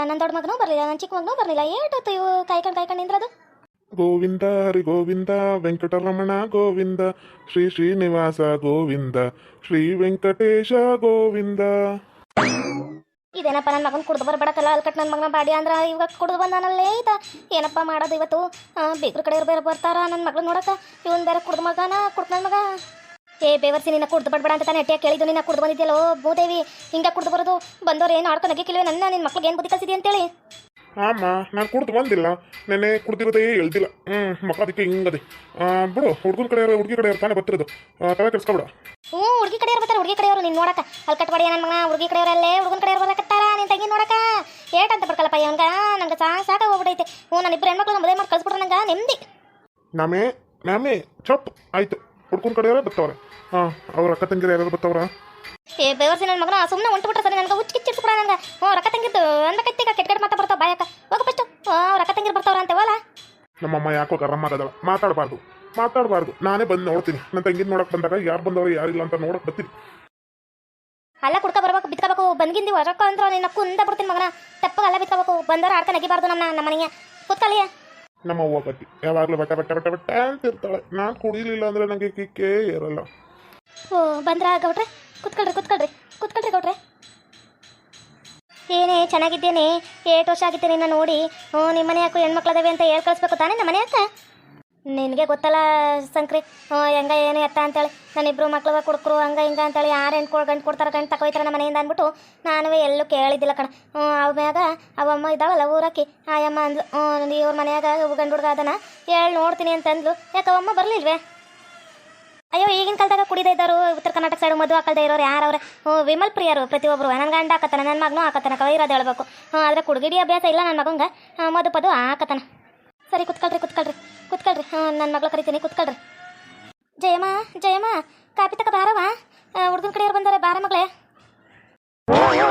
ನನ್ನ ದೊಡ್ಡ ಮಗನೂ ಬರಲಿಲ್ಲ ನನ್ನ ಚಿಕ್ಕ ಮಗನೂ ಬರಲಿಲ್ಲ. ಏಟೊತ್ತು ಇವು ಕಾಯ್ಕೊಂಡು ಕಾಯ್ಕೊಂಡು ನಿಂದ್ರದು? ಗೋವಿಂದ ಹರಿ ಗೋವಿಂದ ವೆಂಕಟರಮಣ ಗೋವಿಂದ ಶ್ರೀ ಶ್ರೀನಿವಾಸ ಗೋವಿಂದ ಶ್ರೀ ವೆಂಕಟೇಶ ಗೋವಿಂದ. ಇದೇನಪ್ಪ ನನ್ನ ಮಗನ ಕುಡ್ದು ಬರ್ಬೇಡಕ್ಕಲ್ಲ ಅಲ್ಲಿ ಕಟ್ ನನ್ನ ಮಗನ ಬಾಡಿ ಅಂದ್ರೆ ಇವಾಗ ಕುಡ್ದು ಬಂದಾನಲ್ಲೇ ಈತ. ಏನಪ್ಪ ಮಾಡೋದು ಇವತ್ತು? ಬೇಕ್ರ ಕಡೆ ಬೇರೆ ಬರ್ತಾರ ನನ್ನ ಮಗಳು ನೋಡಕ್ಕ ಇವನ್ ಬೇರೆ ಕುಡ್ದು ಮಗನ ಕುಡ್ದು ನನ್ನ ಮಗ? ಏ ಬೇವರ್ಸಿ ನಿನ್ನ ಕುಡ್ದು ಬಡಬಡ ಅಂತ ತಾನೇ ಕೇಳಿದ್ದು. ನಿನ್ನ ಕುಡ್ದು ಬಂದಿದ್ಯಲ್ಲೋ ಭೂದೇವಿ? ಹಿಂಗೆ ಕುಡ್ದು ಬರೋದು? ಬಂದವ್ರು ಏನು ಆಡ್ಕೊಂಡು ನಗಿಕ್ಕಿಲ್ವೇ ನನ್ನ ನಿನ್ನ ಮಕ್ಳಿಗೆ ಏನು ಬುದ್ಧಿ ಅಂತ ಅಂತೇಳಿ? ಆಮ ನಾನು ಕುಡ್ದು ಬಂದಿಲ್ಲ. ನೆನೆ ಕುಡ್ದಿರೋದೇ ಹೇಳ್ತಿಲ್ಲ ಹ್ಞೂ ಮಕ್ಕಳ ಅದಕ್ಕೆ ಹಿಂಗದೆ. ಬಿಡು ಹುಡುಗನ ಕಡೆ ಹುಡುಗಿ ಕಡೆ ತಾನೇ ಬರ್ತಿರೋದು. ತಲೆ ಕೆಡ್ಸ್ಕೊಬಿಡ. ಹ್ಞೂ ಹುಡುಗಿ ಕಡೆಯವ್ರು ಬರ್ತಾರೆ. ಹುಡುಗಿ ಕಡೆಯವರು ನೀನು ನೋಡಕ್ಕ. ಅಲ್ಲಿ ಕಟ್ಬಾಡಿ ನನ್ನ ಮಗ ಹುಡುಗಿ ಕಡೆಯವರಲ್ಲೇ ಹುಡುಗನ ಕಡೆಯವ್ರು ಬರಕತ್ತಾರ ನಿನ್ನ ತಂಗಿ ನೋಡಕ್ಕ. ಅಂತ ಬರ್ಕಲ್ಲಪ್ಪ ಇವಂಗ ನಂಗೆ ಸಾ ಸಾಕ ಹೋಗ್ಬಿಟ್ಟೈತೆ ಹ್ಞೂ ನಾನು ಇಬ್ಬರು ಹೆಣ್ಮಕ್ಳು ಮದುವೆ ಮಾಡಿ ಕಳ್ಸ್ಬಿಟ್ರೆ ನಂಗೆ ನೆಮ್ಮದಿ. ನಾಮೇ ನಾಮೇ ಚಪ್ ಆಯ್ತು. ಹುಡ್ಕನ ಯಾರು ಬರ್ತಾವ್ರೆ ಹಾಂ ಅವ್ರ ಅಕ್ಕ ತಂಗಿರ ಯಾರು ಬರ್ತಾವ್ರ ಏ ಬೇವರ್ಸಿ ನನ್ನ ಮಗನ ಸುಮ್ಮನೆ ಹೊಂಟು ಬಿಟ್ರೆ ಸರಿ ನನಗೆ ಹುಚ್ಚು ಕಿಚ್ಚು ಕೂಡ ನನಗೆ ಹ್ಞೂ ರೊಕ್ಕ ತಂಗಿದ್ದು ಕತ್ತಿ ಕೆಟ್ಟ ಕೆಟ್ಟ ಮಾತಾ ಬರ್ತಾವ ಬಾಯಕ್ಕ. ಹೋಗ ಫಸ್ಟು ರೊಕ್ಕ ತಂಗಿರು ಬರ್ತಾವ್ರ ಅಂತೇವಲ್ಲ ನಮ್ಮಮ್ಮ ಯಾಕೋ ಗರಂ ಆಗದಳ. ಮಾತಾಡಬಾರ್ದು. ಮಾತಾಡಬಾರ್ದು. ನಾನೇ ಬಂದು ನೋಡ್ತೀನಿ. ನನ್ನ ತಂಗಿನ ನೋಡಕ್ ಬಂದಾಗ ಯಾರು ಬಂದವರು ಯಾರಿಲ್ಲ ಅಂತ ನೋಡಕ್ ಬರ್ತೀನಿ. ಅಲ್ಲ ಕುಡ್ಕ ಬರ್ಬೇಕು ಬಿತ್ಕೋಬೇಕು. ಬಂದ್ಗಿಂದಿ ರೊಕ್ಕ ಅಂದ್ರೆ ನಿನ್ನ ಕುಂದ ಬಿಡ್ತೀನಿ ಮಗನ. ತಪ್ಪಗೆ ಅಲ್ಲ ಬಿತ್ಕೋಬೇಕು. ಬಂದಾರ ಆಡ್ಕ ನಗಿಬಾರ್ದು ನಮ್ಮ ನಮ್ಮ ಮನೆಗೆ. ನಮ್ಮ ಬಟ್ಟಿ ಯಾವಾಗಲೂ ಬಟ್ಟೆ ಬಟ್ಟೆ ಬಟ್ಟೆ ಬಟ್ಟೆ ಅಂತ ಇರ್ತಾಳೆ. ನಾನು ಕುಡಿಲಿಲ್ಲ ಅಂದ್ರೆ ನನಗೆ ಕಿಕ್ಕೇ ಇರಲ್ಲ ಓ, ಬಂದ್ರ ಗೌಡ್ರೆ. ಕುತ್ಕೊಳ್ರಿ ಕುತ್ಕೊಳ್ರಿ. ಕುತ್ಕೊಳ್ರಿ ಗೌಡ್ರೆ. ಏನೇ, ಚೆನ್ನಾಗಿದ್ದೇನೆ. ಏಟ್ ವರ್ಷ ಆಗಿದ್ದೇನೆ ನೋಡಿ. ಹ್ಞೂ ನಿಮ್ಮ ಮನೆ ಯಾಕೋ ಹೆಣ್ಮಕ್ಳದವೆ ಅಂತ ಹೇಳ್ ತಾನೇ ನಮ್ಮ ಮನೆ ಯಾಕ ನಿನಗೆ ಗೊತ್ತಲ್ಲ ಸಂಕ್ರಿ ಹೆಂಗ ಏನು ಎತ್ತ ಅಂತೇಳಿ. ನಾನಿಬ್ರು ಮಕ್ಳು ಕುಡ್ಕರು, ಹಂಗೆ ಹಿಂಗೆ ಅಂತೇಳಿ ಯಾರು ಹೆಣ್ಣು ಕೊಡ್ ಗಂಟು ಕೊಡ್ತಾರೆ ಗಂಟು ತಗೋಯ್ತಾರೆ ನಮ್ಮ ಮನೆಯಿಂದ ಅಂದ್ಬಿಟ್ಟು ನಾನು ಎಲ್ಲೂ ಕೇಳಿದ್ದಿಲ್ಲ ಕಣ. ಅವಾಗ ಅವಮ್ಮ ಇದ್ದಾವಲ್ಲ ಊರಾಕಿ ಆಯಮ್ಮ ಅಂದ್ಲು ಇವ್ರ ಮನೆಯಾಗ ಗಂಡು ಹುಡುಗ ಅದನ್ನ ಹೇಳಿ ನೋಡ್ತೀನಿ ಅಂತಂದ್ಲು. ಯಾಕೆ ಅವಮ್ಮ ಬರಲಿಲ್ವೇ? ಅಯ್ಯೋ, ಈಗಿನ ಕಾಲದಾಗ ಕುಡಿದೇ ಇದ್ದಾರು, ಉತ್ತರ ಕರ್ನಾಟಕ ಸೈಡ್ ಮದುವೆ ಹಾಕಲ್ದೇ ಇರೋರು ಯಾರವ್ರೆ ಹ್ಞೂ ವಿಮಲ್ ಪ್ರಿಯರು ಪ್ರತಿಯೊಬ್ಬರು ನನ್ನ ಗಂಡ ಹಾಕತ್ತಾನೆ ನನ್ನ ಮಗನೂ ಹಾಕತ್ತಾನೆ, ಕವೈರೋದು ಹೇಳ್ಬೇಕು. ಹ್ಞೂ ಆದರೆ ಕುಡುಗಿಡಿ ಅಭ್ಯಾಸ ಇಲ್ಲ ನನ್ನ ಮಗಂಗೆ. ಮದು ಪದು ಹಾಕತ್ತಾನ. ಸರಿ, ಕುತ್ಕೊಳ್ರಿ ಕುತ್ಕೊಳ್ರಿ. ಕುತ್ಕೊಳ್ರಿ. ಹಾಂ ನನ್ನ ಮಗಳು ಕರಿತೀನಿ. ಕುತ್ಕೊಳ್ರಿ. ಜಯಮ್ಮ ಜಯಮ್ಮ ಕಾಪಿ ತಕ ಬಾರವ ಹುಡುಗನ ಕಡೆಯವ್ರು ಬಂದಾರೆ. ಬಾರ ಮಗಳೇ. ಅಯ್ಯೋ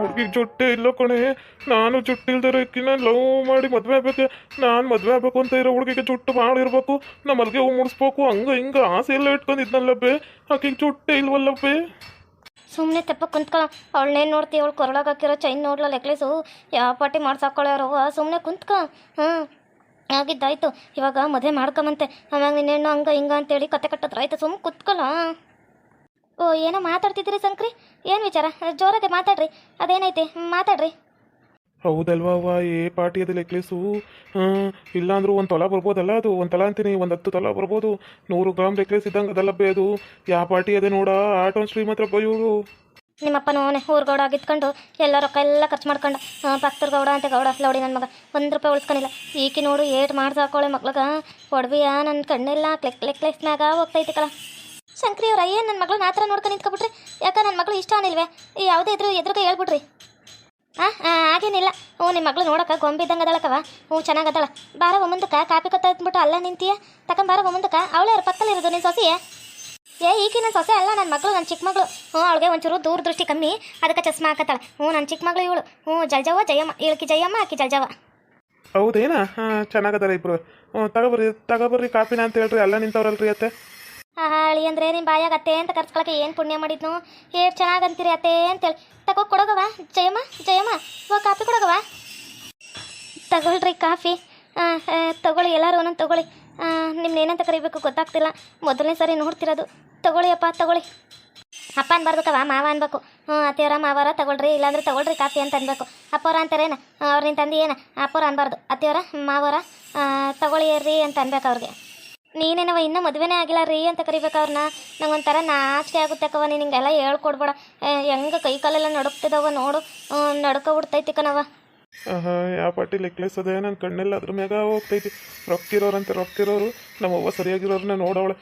ಹುಡುಗಿಗೆ ಜೊಟ್ಟೆ ಇಲ್ಲ ಕಣೆ. ನಾನು ಜುಟ್ಟಿಲ್ದಿರೋಕಿನ ಲವ್ ಮಾಡಿ ಮದುವೆ ಆಗ್ಬೇಕು. ನಾನು ಮದುವೆ ಆಗ್ಬೇಕು ಅಂತ ಇರೋ ಹುಡುಗಿಗೆ ಜುಟ್ಟು ಮಾಡಿರ್ಬೇಕು ನಮ್ಮ ಮಲ್ಗೆ ಹೂ ಮುಡಿಸ್ಬೇಕು. ಹಂಗ ಹಿಂಗ ಆಸೆ ಎಲ್ಲ ಇಟ್ಕೊಂಡಿದ್ನಲ್ಲಬ್ಬೆ ಆಕೆಗೆ ಜೊಟ್ಟೆ ಇಲ್ವಲ್ಲಪ್ಪೆ ಸುಮ್ಮನೆ ತೆಪ್ಪ ಕುಂತ್ಕೊಳ್ಳ ಅವಳನ್ನೇನು ನೋಡ್ತಿ? ಅವಳು ಕೊರಳಾಗ ಹಾಕಿರೋ ಚೈನ್ ನೋಡ್ಲ ನೆಕ್ಲೇಸು ಯಾವ ಪಾಟಿ ಮಾಡ್ಸಾಕೊಳ್ಳೋರು ಸುಮ್ಮನೆ ಕುಂತ್ಕೊ. ಹ್ಞೂ ಆಗಿದ್ದಾಯ್ತು. ಇವಾಗ ಮದುವೆ ಮಾಡ್ಕೊಂಬಂತೆ. ಆಮ್ಯಾಗ ನಿನ್ನೇನು ಹಂಗ ಹಿಂಗ ಅಂತೇಳಿ ಕತೆ ಕಟ್ಟತ್ರ ಆಯ್ತು ಸುಮ್ಮ ಕುತ್ಕೊಳ್ಳ ಓ, ಏನೋ ಮಾತಾಡ್ತಿದ್ದೀರಿ ಸಂಕ್ರಿ ಏನು ವಿಚಾರ? ಜೋರಾಗೆ ಮಾತಾಡ್ರಿ. ಅದೇನೈತೆ? ಮಾತಾಡ್ರಿ. ಹೌದಲ್ವಾ ವಾ ಏ ಪಾರ್ಟಿ ಅದು ನೆಕ್ಲೆಸು ಹಾಂ, ಇಲ್ಲಾಂದ್ರೂ ಒಂದು ತೊಲ ಬರ್ಬೋದಲ್ಲ ಅದು? ಒಂದು ತೊಲ ಅಂತೀನಿ, ಒಂದು ಹತ್ತು ತೊಲ ಬರ್ಬೋದು. ನೂರು ಗ್ರಾಮ್ ನೆಕ್ಲೆಸ್ ಇದ್ದಂಗೆ ಅದಲ್ಲಪ್ಪೆ ಅದು. ಯಾವ ಪಾರ್ಟಿ ಅದೇ ನೋಡ ಆಟೋನ್ ಶ್ರೀಮಂತ್ರ ಬೈಯೋರು ನಿಮ್ಮಪ್ಪನೂ ಊರು ಗೌಡ ಆಗಿತ್ಕೊಂಡು ಎಲ್ಲ ರೊಕ್ಕ ಎಲ್ಲ ಖರ್ಚು ಮಾಡ್ಕೊಂಡು ಭಕ್ತರ ಗೌಡ ಅಂತ ಗೌಡ, ಲೌಡಿ ನನ್ನ ಮಗ, ಒಂದು ರೂಪಾಯಿ ಉಳಿಸ್ಕೊಂಡಿಲ್ಲ. ಈಕೆ ನೋಡು, ಏಟ್ ಮಾಡ್ಸಾಕೊಳ್ಳೆ ಮಕ್ಳಗ ಒಡವಿಯ ನನ್ನ ಕಣ್ಣೆಲ್ಲ ಕ್ಲೆಕ್ ಲೆಕ್ಲೆಸ್ನಾಗ ಹೋಗ್ತೈತಿ ಕಳ. ಶಂಕ್ರಿ ಅವ್ರ ಏನು ನನ್ನ ಮಗಳು ನಾತ್ರ ನೋಡ್ಕೊಂಡು ನಿಂತ್ಕೊಬಿಟ್ರಿ, ಯಾಕ ನನ್ನ ಮಗಳು ಇಷ್ಟ ಅನಿಲ್ವೇ? ಯಾವುದೇ ಇದ್ರೂ ಎದುರುಗ ಹೇಳ್ಬಿಡ್ರಿ. ಹಾಂ ಹಾಗೇನಿಲ್ಲ. ಹ್ಞೂ ನಿಮ್ಮ ಮಗಳು ನೋಡೋಕೆ ಗೊಂಬೆ ಇದ್ದಂಗೆ ಅದಳಕವ ಹ್ಞೂ ಚೆನ್ನಾಗದಳ ಬಾರ ಒಮ್ಮಂದಕ್ಕ ಕಾಪಿ ಕೊತ್ತ ಅಂದ್ಬಿಟ್ಟು ಅಲ್ಲ ನಿಂತೀಯ? ತಗೊಂಬಾರ ಒಮ್ಮಂದಕ್ಕ. ಅವಳೇ ಅವ್ರ ಪಕ್ಕಲ್ಲಿ ಇರೋದು ನಿನ್ನ ಸೊಸೆಯೇ? ಏ ಈಗ ನನ್ನ ಸೊಸೆ ಅಲ್ಲ ನನ್ನ ಮಗಳು ನನ್ನ ಚಿಕ್ಕ ಮಗಳು. ಹ್ಞೂ, ಅವಳಿಗೆ ಒಂಚೂರು ದೂರದೃಷ್ಟಿ ಕಮ್ಮಿ. ಅದಕ್ಕೆ ಚಸ್ಮಾ ಹಾಕತ್ತಾಳೆ. ಹ್ಞೂ ನನ್ನ ಚಿಕ್ಕ ಮಗಳು ಇವಳು. ಹ್ಞೂ ಜಲ್ಜವ್ವ ಜಯಮ್ಮ. ಇಳಕಿ ಜಯಮ್ಮ, ಆಕಿ ಜಲ್ಜವ್ವ ಹೌದೇನಾ? ಹಾಂ ಚೆನ್ನಾಗದಲ್ಲ ಇಬ್ಬರು ಹ್ಞೂ ತಗೋಬರ್ರಿ ತಗೋಬರ್ರಿ ಕಾಪಿನ ಅಂತ ಹೇಳ್ರಿ. ಅಲ್ಲ ನಿಂತವ್ರಲ್ರಿ ಅತ್ತೆ. ಹಾಳಿ ಅಂದ್ರೆ ನಿಮ್ಮ ಬಾಯಾಗ ಅತ್ತೆ ಅಂತ ಕರ್ಸ್ಕೊಳಕ್ಕೆ ಏನು ಪುಣ್ಯ ಮಾಡಿದ್ನು? ಏನು ಚೆನ್ನಾಗಿ ಅಂತೀರಿ ಅತ್ತೆ ಅಂತೇಳಿ. ತಗೋ ಕೊಡೋಗವ ಜಯಮ್ಮ ಜಯಮ್ಮ. ಓ ಕಾಫಿ ಕೊಡೋಗವ ತಗೊಳ್ರಿ ಕಾಫಿ. ತಗೊಳ್ಳಿ, ಎಲ್ಲರೂ ಒಂದೊಂದು ತಗೊಳ್ಳಿ. ನಿಮ್ನ ಏನಂತ ಕರಿಬೇಕು ಗೊತ್ತಾಗ್ತಿಲ್ಲ. ಮೊದಲನೇ ಸರಿ ನೋಡ್ತಿರೋದು. ತಗೊಳ್ಳಿ ಅಪ್ಪ ತಗೊಳ್ಳಿ. ಅಪ್ಪ ಅನ್ಬಾರ್ಬೇಕವ ಮಾವ ಅನ್ಬೇಕು. ಹ್ಞೂ, ಅತ್ತೆಯವರ, ಮಾವರ ತಗೊಳ್ರಿ, ಇಲ್ಲಾಂದ್ರೆ ತಗೊಳ್ರಿ ಕಾಫಿ ಅಂತ ಅನ್ಬೇಕು. ಅಪ್ಪವ್ರ ಅಂತಾರೇನ ಅವ್ರ ನಿನ್ನ ತಂದೆ ಏನ? ಅಪ್ಪವ್ರ ಅನ್ಬಾರ್ದು. ಅತ್ತೆಯವರ, ಮಾವರ ತಗೊಳ್ಳಿ ಅಂತ ಅನ್ಬೇಕು ಅವ್ರಿಗೆ. ನೀನೇನವ ಇನ್ನೂ ಮದುವೆನೇ ಆಗಿಲ್ಲ, ರೀ ಅಂತ ಕರಿಬೇಕು ಅವ್ರನ್ನ. ನಂಗೊಂಥರ ನಾಚಿಕೆ ಆಗುತ್ತೆ ಅಕ್ಕವ ನೀನು ಹಿಂಗೆಲ್ಲ ಹೇಳ್ಕೊಡ್ಬೇಡ. ಹೆಂಗ ಕೈ ಕಾಲೆಲ್ಲ ನಡುಕ್ತಿದವ ನೋಡು. ನಡಕ ಬಿಡ್ತೈತಿ ಕಣವ ಆಹಾ ಯಾವ ಪಾಟಿ ನೆಕ್ಲೆಸ್ ಅದೇ ನನ್ನ ಕಣ್ಣೆಲ್ಲ ಅದ್ರ ಮ್ಯಾಗ ಹೋಗ್ತೈತಿ. ರೊಕ್ಕಿರೋರಂತೆ ರೊಕ್ಕಿರೋರು. ನಮ್ಮ ಅವ್ವ ಸರಿಯಾಗಿರೋರನ್ನ ನೋಡವಳೆ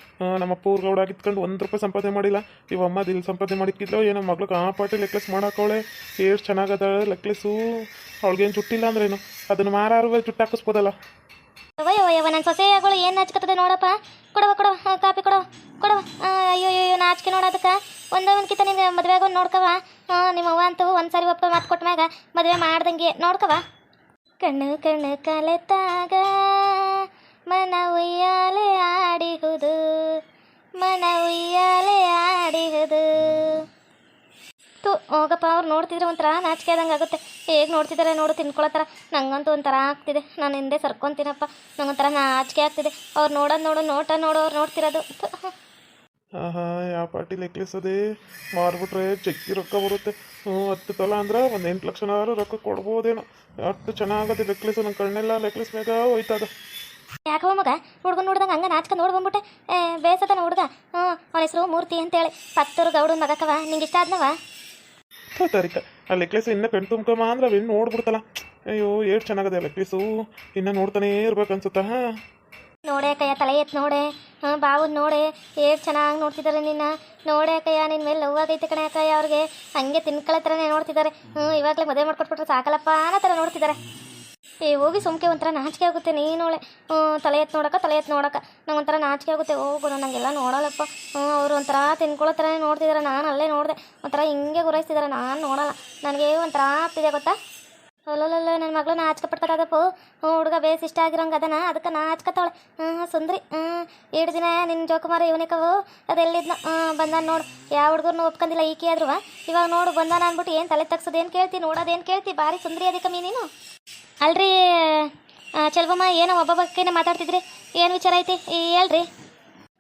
ನಮ್ಮ ಅಪ್ಪ ಊರ್ಗೌಡ ಆಗಿತ್ಕೊಂಡು ಒಂದು ರೂಪಾಯಿ ಸಂಪಾದನೆ ಮಾಡಿಲ್ಲ. ಇವಮ್ಮ ದಿಲ್ ಸಂಪಾದನೆ ಮಾಡಿಕ್ಕಿದ್ಲೋ, ಏನೋ ಮಗ್ಳಿಗೆ ಆ ಪಾಟಿ ನೆಕ್ಲೆಸ್ ಮಾಡಾಕವಳೆ. ಎಷ್ಟು ಚೆನ್ನಾಗದ ನೆಕ್ಲೆಸ್ಸು ಅವಳಿಗೇನು ಚುಟ್ಟಿಲ್ಲ ಅಂದ್ರೇನು? ಅದನ್ನು ಮಾರಾರು ಚುಟ್ಟು ಹಾಕಿಸ್ಬೋದಲ್ಲ ಅವಯ್ಯೋ ಅಯ್ಯವ ನನ್ನ ಸೊಸೆಗಳು ಏನು ನಾಚ್ಕತ್ತದೆ ನೋಡಪ್ಪ. ಕೊಡವ ಕೊಡವ ಕಾಪಿ ಕೊಡವ ಕೊಡವ ಅಯ್ಯೋ ಅಯ್ಯೋ ನಾಚಿಕೆ ನೋಡೋದಕ್ಕೆ ಒಂದೇ ಒಂದು ಕಿತ್ತ ನಿಂಗೆ ಮದುವೆ ನೋಡ್ಕವ ನಿಮ್ಮ ಅವ್ವ ಅಂತೂ ಒಂದು ಸಾರಿ ಒಪ್ಪ ಮಾತು ಕೊಟ್ಟ ಮ್ಯಾಗ ಮದುವೆ ಮಾಡ್ದಂಗೆ ನೋಡ್ಕವ ಕಣ್ಣು ಕಣ್ಣು ಕಲೆತಾಗ ಮನ ಉಯ್ಯಾಲೆ ಆಡಿಹುದು ಮನ ಉಯ್ಯಾಲೆ ಹೋಗಪ್ಪ ಅವ್ರು ನೋಡ್ತಿದ್ರೆ ಒಂಥರ ನಾಚಿಕೆ ಆದಂಗೆ ಆಗುತ್ತೆ. ಹೇಗೆ ನೋಡ್ತಿದ್ದಾರೆ ನೋಡು ತಿನ್ಕೊಳತ್ತಾರ. ನಂಗಂತೂ ಒಂಥರ ಆಗ್ತಿದೆ. ನಾನು ಹಿಂದೆ ಸರ್ಕೊಂತೀನಪ್ಪ. ನಂಗೊಂಥರ ನಾಚಿಕೆ ಆಗ್ತಿದೆ. ಅವ್ರು ನೋಡೋದು ನೋಡು ನೋಟ ನೋಡು ಅವ್ರು ನೋಡ್ತಿರೋದು. ಹಾಂ ಆಹಾ ಯಾವ ಪಾರ್ಟಿ ನೆಕ್ಲೆಸ್ ಅದೇ. ಮಾರ್ಬಿಟ್ರೆ ಚಕ್ಕಿ ರೊಕ್ಕ ಬರುತ್ತೆ. ಹ್ಞೂ ಹತ್ತು ತೊಲ ಅಂದ್ರೆ ಒಂದು ಎಂಟು ಲಕ್ಷನಾದ್ರು ರೊಕ್ಕ ಕೊಡ್ಬೋದೇನೋ. ಅಷ್ಟು ಚೆನ್ನಾಗತ್ತೆ ನೆಕ್ಲೆಸ್ ನನ್ನ ಕಣ್ಣೆಲ್ಲ ನೆಕ್ಲೆಸ್ ಮ್ಯಾಗ ಹೋಯ್ತದ. ಯಾಕವ ಮಗ? ಹುಡುಗ ನೋಡ್ದಂಗೆ ಹಂಗೆ ನಾಚ್ಕೊಂಡು ನೋಡಿ ಬಂದ್ಬಿಟ್ಟೆ. ಏ ಬೇಸತನ ಹುಡುಗ. ಹ್ಞೂ ಅವನ ಹೆಸರು ಮೂರ್ತಿ ಅಂತೇಳಿ. ಪತ್ತರು ಗೌಡು ಮಗಕ್ಕವ. ನಿಂಗೆ ಇಷ್ಟ ಆದ್ನವ? ತಾರೀಕ ಆ ನೆಕ್ಲೆಸ್ ಇನ್ನೂ ಕಣ್ ತುಂಬ್ಕೊಂಬ ಅಂದ್ರೆ ಅವೇನು ನೋಡ್ಬಿಡ್ತಲ್ಲ. ಅಯ್ಯೋ, ಎಷ್ಟು ಚೆನ್ನಾಗದೆ ನೆಕ್ಲೆಸು ಇನ್ನ ನೋಡ್ತಾನೇ ಇರ್ಬೇಕು ಅನ್ಸುತ್ತಾ? ನೋಡೆ ಕಯ್ಯ ತಲೆ ಎತ್ತು ನೋಡೆ. ಹಾ ಬಾವು ನೋಡೆ. ಏಟ್ ಚೆನ್ನಾಗಿ ನೋಡ್ತಿದ್ದಾರೆ ನಿನ್ನ. ನೋಡೆ ಕಯ್ಯ ನಿನ್ನ ಮೇಲೆ ಲವ್ ಆಗೈತೆ ಕಣೆ ಕಯ್ಯ ಅವ್ರಿಗೆ. ಹಂಗೆ ತಿನ್ಕೊಳ್ಳೋ ಥರನೇ ನೋಡ್ತಿದ್ದಾರೆ ಹ್ಞೂ ಇವಾಗಲೇ ಮದುವೆ ಮಾಡ್ಕೊಟ್ಬಿಟ್ರೆ ಸಾಕಲ್ಲಪ್ಪ ಅನ್ನೋ ಥರ ನೋಡ್ತಿದ್ದಾರೆ ಏ, ಹೋಗಿ ಸುಮ್ಕೆ ಒಂಥರ ನಾಚಿಕೆ ಆಗುತ್ತೆ. ನೀನೋಳೆ ತಲೆ ಎತ್ತು ನೋಡಕ್ಕ, ತಲೆ ಎತ್ತು ನೋಡಕ್ಕ. ನಂಗೆ ಒಂಥರ ನಾಚಿಕೆ ಆಗುತ್ತೆ. ಹೋಗು ನನಗೆಲ್ಲ ನೋಡಲ್ಲಪ್ಪ. ಅವರು ಒಂಥರ ತಿನ್ಕೊಳ್ಳೋ ಥರನೇ ನೋಡ್ತಿದ್ದಾರೆ ನಾನು ಅಲ್ಲೇ ನೋಡಿದೆ. ಒಂಥರ ಹಿಂಗೆ ಗುರೈಸ್ತಿದ್ದಾರೆ ನಾನು ನೋಡಲ್ಲ. ನನಗೆ ಒಂಥರ ಆಗ್ತಿದೆ ಗೊತ್ತಾ? ಅಲ್ಲಲ್ಲ ನನ್ನ ಮಗಳು ನಾಚ್ಕೆ ಪಡ್ಕೊತಾದಪ್ಪ ಹ್ಞೂ ಹುಡುಗ ಬೇಸ್ ಇಷ್ಟ ಆಗಿರೋಂಗೆ ಅದನ, ಅದಕ್ಕೆ ನಾಚ್ಕತ್ತಾವಳೆ ಹ್ಞೂ ಸುಂದ್ರಿ. ಹ್ಞೂ ಎರಡು ದಿನ ನಿನ್ನ ಜೋಕುಮಾರ ಇವನಿಕವು ಅದೆಲ್ಲಿದ್ನ ಬಂದಾನ ನೋಡು. ಯಾವ ಹುಡುಗರ್ನು ಒಪ್ಕೊಂಡಿಲ್ಲ ಈಕೆ ಆದ್ರೂ ಇವಾಗ ನೋಡು, ಬಂದಾನ ಅಂದ್ಬಿಟ್ಟು ಏನು ತಲೆ ತಗ್ಸೋದೇನು ಕೇಳ್ತಿ ನೋಡೋದೇನು ಕೇಳ್ತಿ? ಭಾರಿ ಸುಂದ್ರಿ ಅದಕ್ಕೆ ನೀನು. ಅಲ್ರಿ ಚೆಲ್ವಮ್ಮ, ಏನೋ ಒಬ್ಬ ಬಗ್ಗೆನೇ ಮಾತಾಡ್ತಿದ್ರಿ. ಏನು ವಿಚಾರ ಐತಿ? ಹೇಳ್ರಿ.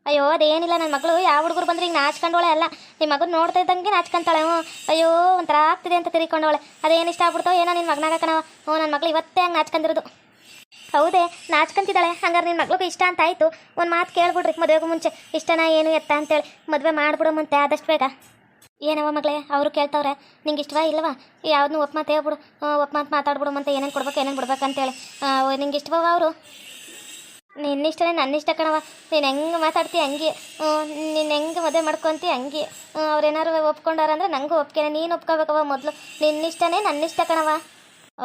ಅಯ್ಯೋ, ಅದೇನಿಲ್ಲ ನನ್ನ ಮಗಳು ಯಾವ ಹುಡುಗರು ಬಂದ್ರೆ ಈಗ ನಾಚ್ಕೊಂಡವಳೆ ಅಲ್ಲ. ನಿಮ್ಮ ಮಗನ ನೋಡ್ತಾ ಇದ್ದಂಗೆ ನಾಚ್ಕೊಂತಾಳೆ, ಹ್ಞೂ. ಅಯ್ಯೋ, ಒಂಥರ ಆಗ್ತಿದೆ ಅಂತ ತಿರ್ಕೊಂಡವಳೆ ಅದೇನು ಇಷ್ಟ ಆಗ್ಬಿಡ್ತೋ ಏನೋ ನಿನ್ನ ಮಗನಾಗ ಕಣವ ಹ್ಞೂ ನನ್ನ ಮಗಳು ಇವತ್ತೇ ಹಂಗೆ ನಾಚ್ಕೊಂಡಿರೋದು ಹೌದೇ, ನಾಚ್ಕೊಂತಿದ್ದಾಳೆ. ಹಂಗಾರೆ ನಿನ್ನ ಮಗಳಿಗೆ ಇಷ್ಟ ಅಂತ ಆಯಿತು. ಒಂದು ಮಾತು ಕೇಳ್ಬಿಡ್ರಿ ಮದುವೆಗೂ ಮುಂಚೆ. ಇಷ್ಟನಾ ಏನು ಎತ್ತ ಅಂತೇಳಿ. ಮದುವೆ ಮಾಡ್ಬಿಡಮಂತೆ ಆದಷ್ಟು ಬೇಗ. ಏನವ ಮಗಳೇ, ಅವರು ಕೇಳ್ತವ್ರೆ. ನಿಂಗೆ ಇಷ್ಟವಾ ಇಲ್ಲವಾ? ಯಾವ್ದನ್ನೂ ಒಪ್ಪ ಮಾತು ಹೇಳ್ಬಿಡು. ಒಪ್ಪ ಮಾತು ಮಾತಾಡ್ಬಿಡು ಮತ್ತೆ ಏನೇನು ಕೊಡ್ಬೇಕು, ಏನೇನು ಬಿಡ್ಬೇಕು ಅಂತೇಳಿ. ನಿಂಗೆ ಇಷ್ಟವ ಅವರು? ನಿನ್ನಿಷ್ಟನೇ ನನ್ನ ಇಷ್ಟ ಕಣವ ನೀನು ಹೆಂಗೆ ಮಾತಾಡ್ತಿ ಹಂಗೆ? ನೀನು ಹೆಂಗೆ ಮದುವೆ ಮಾಡ್ಕೊತೀಯ ಹಂಗೆ? ಅವ್ರೇನಾರು ಒಪ್ಕೊಂಡಾರ ಅಂದ್ರೆ ನನಗೂ ಒಪ್ಕೆನೆ ನೀನು ಒಪ್ಕೋಬೇಕವ ಮೊದಲು. ನಿನ್ನಿಷ್ಟನೇ ನನ್ನ ಇಷ್ಟ ಕಣವ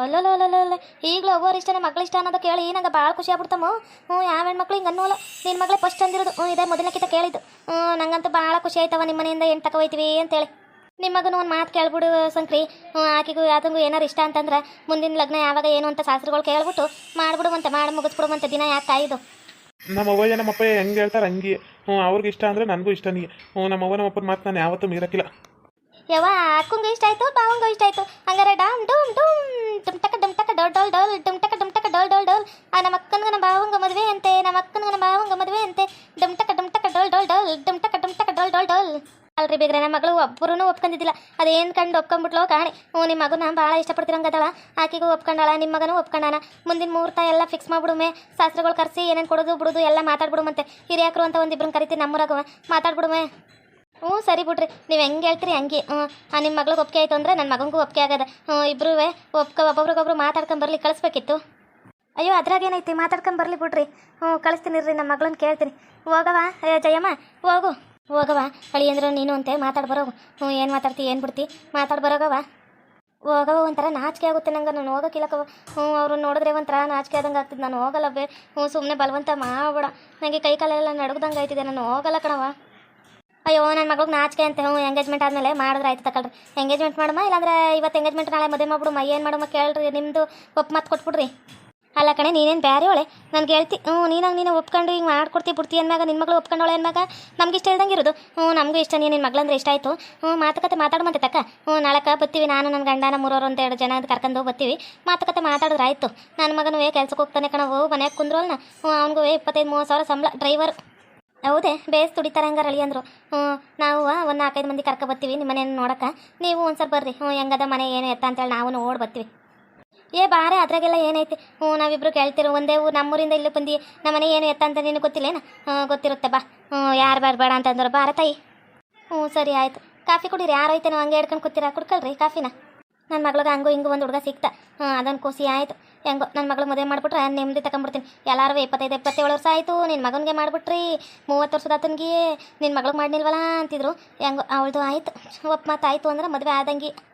ಅಲ್ಲಲ್ಲ ಈಗಲೂ ಒಬ್ಬರು ಇಷ್ಟನೇ ಮಕ್ಳು ಇಷ್ಟ ಅನ್ನೋದು ಕೇಳಿ ನಂಗೆ ಭಾಳ ಖುಷಿ ಆಗ್ಬಿಡ್ತಮ್ಮ. ಹ್ಞೂ ಯಾವ ಹೆಣ್ಮಕ್ಳು ಹಿಂಗೆ ಅನ್ನೋಲ್ಲ. ನಿನ್ನ ಮಗಳೇ ಫಸ್ಟ್ ಅಂದಿರೋದು. ಇದೇ ಮೊದಲಕ್ಕಿಂತ ಕೇಳಿದ್ದು. ನಂಗಂತೂ ಭಾಳ ಖುಷಿ ಆಯ್ತವ ನಿಮ್ಮ ಮನೆಯಿಂದ ಏನು ತಗೋಯ್ತೀವಿ ಅಂತೇಳಿ. ನಿಮ್ಮ ಮಗನ ಒಂದು ಮಾತು ಕೇಳ್ಬಿಡು ಸಂಕ್ರಿ. ಹ್ಞೂ ಆಕೆಗೂ ಯಾತಂಗೂ ಏನಾರು ಇಷ್ಟ ಅಂತಂದ್ರೆ ಮುಂದಿನ ಲಗ್ನ ಯಾವಾಗ ಏನು ಅಂತ ಶಾಸ್ತ್ರಗಳು ಕೇಳ್ಬಿಟ್ಟು ಮಾಡ್ಬಿಡುವಂತೆ ಮಾಡಿ ಮುಗಿಸ್ಬಿಡುವಂತೆ ದಿನ ಯಾಕೆ ಕಾಯ್ದು ನಮ್ಮ ಅವ್ವ ನಮ್ಮ ಅಪ್ಪ ಹೆಂಗೆ ಹೇಳ್ತಾರೆ ಹಂಗೆ. ಹ್ಞೂ ಅವ್ರಿಗೆ ಇಷ್ಟ ಅಂದರೆ ನನಗೂ ಇಷ್ಟ ನೀ. ಹ್ಞೂ ನಮ್ಮ ಅವ್ವ ನಮ್ಮ ಅಪ್ಪನ ಮಾತು ನಾನು ಯಾವತ್ತೂ ಮೀರಕ್ಕಿಲ್ಲ. ಯವ್ವ ಅಕ್ಕಂಗೂ ಇಷ್ಟ ಆಯಿತು ಬಾವಂಗೂ ಇಷ್ಟ ಆಯಿತು. ಹಂಗಾರೆ ಡಾಮ್ ಡೂಮ್ ಡೂಮ್ ಡುಮ್ ಟಕ ಡುಮ್ ಟಕ ಡೋಲ್ ಡೋಲ್ ಡೋಲ್ ಡುಮ್ ಟಕ ಡುಮ್ ಟಕ ಡೋಲ್ ಡೋಲ್ ಡೋಲ್ ಆ ನಮ್ಮ ಅಕ್ಕನಿಗೆ ನಮ್ಮ ಬಾವಂಗ ಮದುವೆ ಅಂತೆ ನಮ್ಮ ಅಕ್ಕನಿಗೆ ನಮ್ಮ ಬಾವಂಗ ಮದುವೆ ಅಂತೆ. ಡುಮ್ ಟಕ ಡುಮ್ ಟಕ ಡೋಲ್ ಡೋಲ್ ಟಕ ಡುಮ್ ಟಕ ಡೋಲ್ ಡೋಲ್ ಡೋಲ್ ಅಲ್ರಿ ಬೇಗ್ರೆ ನಮ್ಮ ಮಗಳು ಒಬ್ಬರೂ ಒಪ್ಕೊಂಡಿದ್ದಿಲ್ಲ. ಅದೇನು ಕಂಡು ಒಪ್ಕೊಂಡ್ಬಿಟ್ಲೋ ಕಾಣಿ. ಹ್ಞೂ ನಿಮ್ಮ ಮಗನ ಭಾಳ ಇಷ್ಟಪಡ್ತಿರಂಗದಳ ಆಕೆಗೂ ಒಪ್ಕೊಂಡಾಳ ನಿಮ್ಮ ಮಗನೂ ಒಪ್ಕೊಂಡಾನ. ಮುಂದಿನ ಮುಹೂರ್ತ ಎಲ್ಲ ಫಿಕ್ಸ್ ಮಾಡ್ಬಿಡುಮೆ. ಶಾಸ್ತ್ರಗಳು ಕರೆಸಿ, ಏನೇನು ಕೊಡೋದು ಬಿಡೋದು ಎಲ್ಲ ಮಾತಾಡ್ಬಿಡುಮಂತೆ. ಹಿರಿಯಾಕರು ಅಂತ ಒಂದಿಬ್ರನ್ನ ಕರಿತೀನಿ ನಮ್ಮೂರಾಗವ. ಮಾತಾಡ್ಬಿಡುಮೆ. ಹ್ಞೂ, ಸರಿ ಬಿಡ್ರಿ. ನೀವು ಹೆಂಗೆ ಹೇಳ್ತೀರಿ ಹಂಗೆ. ಹಾಂ ನಿಮ್ಮ ಮಗಳಿಗೆ ಒಪ್ಪಿಗೆ ಆಯಿತು ಅಂದರೆ ನನ್ನ ಮಗನಿಗೂ ಒಪ್ಪಿಗೆ ಆಗದ. ಹ್ಞೂ ಇಬ್ಬರೂ ಒಪ್ಕ, ಒಬ್ಬೊಬ್ರಿಗೊಬ್ರು ಮಾತಾಡ್ಕೊಂಡು ಬರಲಿ, ಕಳಿಸ್ಬೇಕಿತ್ತು. ಅಯ್ಯೋ ಅದ್ರಾಗೇನೈತಿ ಮಾತಾಡ್ಕೊಂಡು ಬರಲಿ ಬಿಡ್ರಿ. ಹ್ಞೂ, ಕಳಿಸ್ತೀನಿ ರೀ ನಮ್ಮ ಮಗಳನ್ನ ಕೇಳ್ತೀನಿ. ಹೋಗವ ಜಯಮ್ಮ, ಹೋಗು. ಹೋಗವ ಕಳಿ ಅಂದ್ರೆ ನೀನು ಅಂತೆ ಮಾತಾಡ್ ಬರೋಗು ಹ್ಞೂ, ಏನು ಮಾತಾಡ್ತಿ, ಏನು ಬಿಡ್ತಿ? ಮಾತಾಡ್ ಬರೋಗವ ಹೋಗವ ಒಂಥರ ನಾಚಿಕೆ ಆಗುತ್ತೆ ನಂಗೆ, ನಾನು ಹೋಗೋಕ್ಕಿಲ್ಲಕವ ಹ್ಞೂ, ಅವ್ರನ್ನ ನೋಡಿದ್ರೆ ಒಂಥರ ನಾಚಿಕೆ ಆದಂಗೆ ಆಗ್ತದೆ. ನಾನು ಹೋಗಲ್ಲ ಬೇ. ಹ್ಞೂ ಸುಮ್ಮನೆ ಬಲವಂತ ಮಾಡಬೇಡ. ನನಗೆ ಕೈ ಕಾಲೆಲ್ಲ ನಡುಗ್ದಂಗೆ ಆಯ್ತಿದೆ, ನಾನು ಹೋಗಲ್ಲ ಕಣವ ಅಯ್ಯೋ ನನ್ನ ಮಗಳಿಗೆ ನಾಚಿಕೆ ಅಂತ, ಹ್ಞೂ ಎಂಗೇಜ್ಮೆಂಟ್ ಆದಮೇಲೆ ಮಾಡಿದ್ರೆ ಆಯ್ತು ತಗೊಳ್ರಿ ಎಂಗೇಜ್ಮೆಂಟ್ ಮಾಡಮ್ಮ, ಇಲ್ಲಾಂದ್ರೆ ಇವತ್ತು ಎಂಗೇಜ್ಮೆಂಟ್ ನಾಳೆ ಮದುವೆ ಮಾಡ್ಬಿಡಮ್ಮ. ಏನು ಮಾಡಮ್ಮ ಕೇಳ್ರಿ ನಿಮ್ಮದು ಒಪ್ಪು ಮಾತು ಕೊಟ್ಬಿಡ್ರಿ. ಅಲ್ಲ ಕಣೆ, ನೀನೇನು ಬೇರೆ ಒಳೆ ನನಗೆ ಹೇಳ್ತಿ ಹ್ಞೂ ನೀನಾಗ ನೀನು ಒಪ್ಕೊಂಡು ಹಿಂಗೆ ಮಾಡ್ಕೊಡ್ತಿ ಬಿಡ್ತಿ ಅಂದಾಗ ನಿನ್ನ ಮಗಳು ಒಪ್ಕೊಂಡವಳೆ ಅಂದಾಗ ನಮ್ಗೆ ಇಷ್ಟ ಇಲ್ದಂಗೆ ಇರೋದು. ಹ್ಞೂ ನಮಗೂ ಇಷ್ಟ, ನೀನು ನಿನ್ನ ಮಗಳಂದ್ರೆ ಇಷ್ಟ ಆಯಿತು. ಹ್ಞೂ ಮಾತುಕತೆ ಮಾತಾಡಮಂತೆ ತಕ್ಕ. ಹ್ಞೂ ನಾಳಕ ಬರ್ತೀವಿ ನಾನು ನನ್ನ ಗಂಡನ ಮೂರವರು ಅಂತ ಎರಡು ಜನ ಕರ್ಕೊಂಡು ಬರ್ತೀವಿ ಮಾತುಕತೆ ಮಾತಾಡಿದ್ರೆ ಆಯಿತು ನನ್ನ ಮಗನೂ ಕೆಲ್ಸಕ್ಕೆ ಹೋಗ್ತಾನೆ ಕಣವು ಮನೆಯಾಗ ಕುಂದ್ರಲ್ನ ಹ್ಞೂ ಅವ್ನಿಗೂ ಇಪ್ಪತ್ತೈದು ಮೂವತ್ತು ಸಾವಿರ ಸಂಬಳ, ಡ್ರೈವರ್. ಹೌದೇ, ಬೇಸ್ ತುಡಿತಾರೆ ಹಂಗಾರೆ ಅಂದರು. ಹ್ಞೂ ನಾವು ಒಂದು ನಾಲ್ಕೈದು ಮಂದಿ ಕರ್ಕೊ ಬರ್ತೀವಿ ನಿಮ್ಮ ಮನೆಯನ್ನು ನೋಡೋಕೆ ನೀವು ಒಂದು ಸಲ ಬರ್ರಿ. ಹ್ಞೂ ಹೆಂಗದ ಮನೆ ಏನು ಎತ್ತ ಅಂತೇಳಿ ನಾವು ಓಡಿ ಬರ್ತೀವಿ ಏ ಬಾರೆ, ಅದ್ರಾಗೆಲ್ಲ ಏನೈತೆ? ಹ್ಞೂ, ನಾವಿಬ್ರು ಕೇಳ್ತಿರೋ, ಒಂದೇ ಊರು, ನಮ್ಮೂರಿಂದ ಇಲ್ಲಿ ಬಂದು, ನಮ್ಮನೆ ಏನು ಎತ್ತ ಅಂತ ನೀನು ಗೊತ್ತಿಲ್ಲೇನ? ಗೊತ್ತಿರುತ್ತೆ, ಬಾ. ಹ್ಞೂ, ಯಾರು ಬರಬೇಡ ಅಂತಂದ್ರೆ ಬಾರ, ತಾಯಿ. ಹ್ಞೂ, ಸರಿ, ಆಯಿತು. ಕಾಫಿ ಕುಡೀರಿ, ಯಾರು ಐತೆ ಹಂಗೆ ಹಿಡ್ಕೊಂಡು ಕೂತೀರಾ? ಕುಡ್ಕಲ್ರಿ ಕಾಫಿನ. ನನ್ನ ಮಗಳಿಗೆ ಹಂಗೂ ಹಿಂಗೂ ಒಂದು ಹುಡುಗ ಸಿಕ್ತ. ಹ್ಞೂ ಅದನ್ನು ಖುಷಿ ಆಯಿತು. ಹೆಂಗೋ ನನ್ನ ಮಗಳು ಮದುವೆ ಮಾಡ್ಬಿಟ್ರೆ ನೆಮ್ಮದಿ ತಗೊಂಡ್ಬಿಡ್ತೀನಿ ಎಲ್ಲರೂ ಇಪ್ಪತ್ತೈದು ಇಪ್ಪತ್ತೇಳು ವರ್ಷ ಆಯಿತು ನಿನ್ನ ಮಗನಿಗೆ ಮಾಡಿಬಿಟ್ರಿ. ಮೂವತ್ತು ವರ್ಷದ ಆತನಿಗೆ ನಿನ್ನ ಮಗಳಿಗೆ ಮಾಡಿಲ್ವಲ್ಲ ಅಂತಿದ್ರು. ಹೆಂಗೋ, ಅವಳದು ಆಯಿತು. ಒಪ್ಪ ಮಾತು ಆಯಿತು ಅಂದ್ರೆ ಮದುವೆ ಆದಂಗೆ.